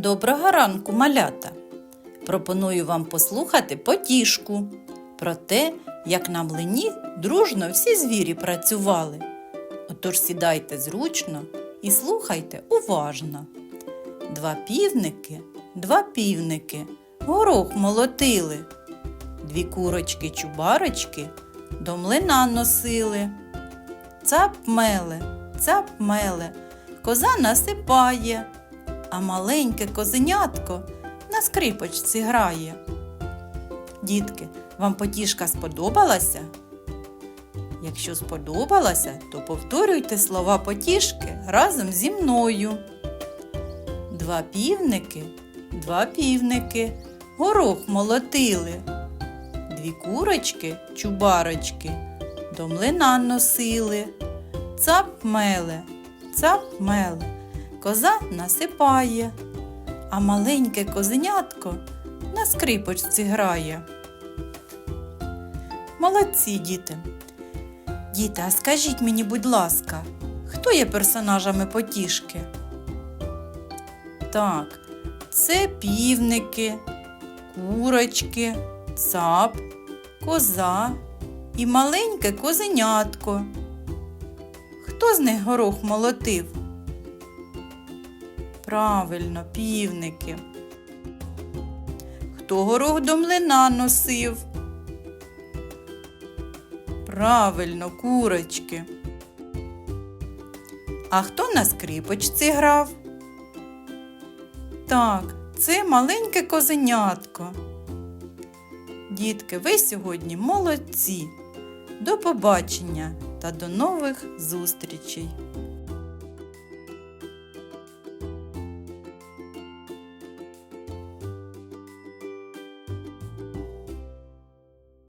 Доброго ранку, малята! Пропоную вам послухати потішку про те, як на млині дружно всі звірі працювали. Отож сідайте зручно і слухайте уважно. Два півники, два півники, горох молотили. Дві курочки-чубарочки до млина носили. Цап меле, цап меле, коза насипає, а маленьке козенятко на скрипочці грає. Дітки, вам потішка сподобалася? Якщо сподобалася, то повторюйте слова потішки разом зі мною. Два півники, два півники, горох молотили. Дві курочки, чубарочки, до млина носили. Цап меле, цап меле, коза насипає, а маленьке козенятко на скрипочці грає. Молодці, діти. Діти, а скажіть мені, будь ласка, хто є персонажами потішки? Так, це півники, курочки, цап, коза і маленьке козенятко. Хто з них горох молотив? Правильно, півники. Хто горох до млина носив? Правильно, курочки. А хто на скрипочці грав? Так, це маленьке козенятко. Дітки, ви сьогодні молодці. До побачення та до нових зустрічей!